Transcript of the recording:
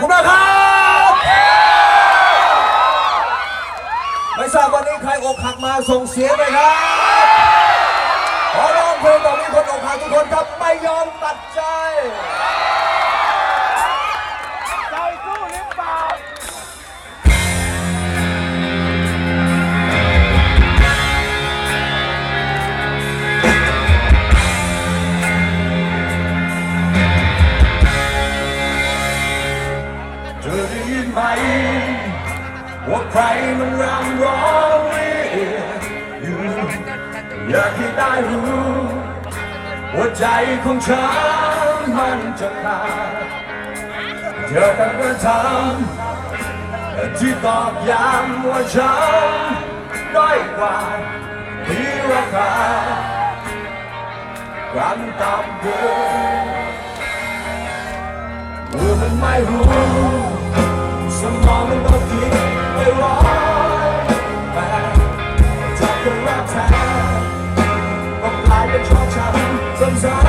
ขอบคุณมากครับ ไม่ทราบวันนี้ใครอกหักมาส่งเสียงเลยครับ ธอได้ยินไหมว่าใครมันรำร้องเรียกอยู่อยากให้ได้รู้ว่าใจของฉันมันจะขาดเธอแต่กระทำที่ตอกย้ำว่าฉันด้อยกว่าที่ราคาความต่ำเกินเมื่อมันไม่รู้ จา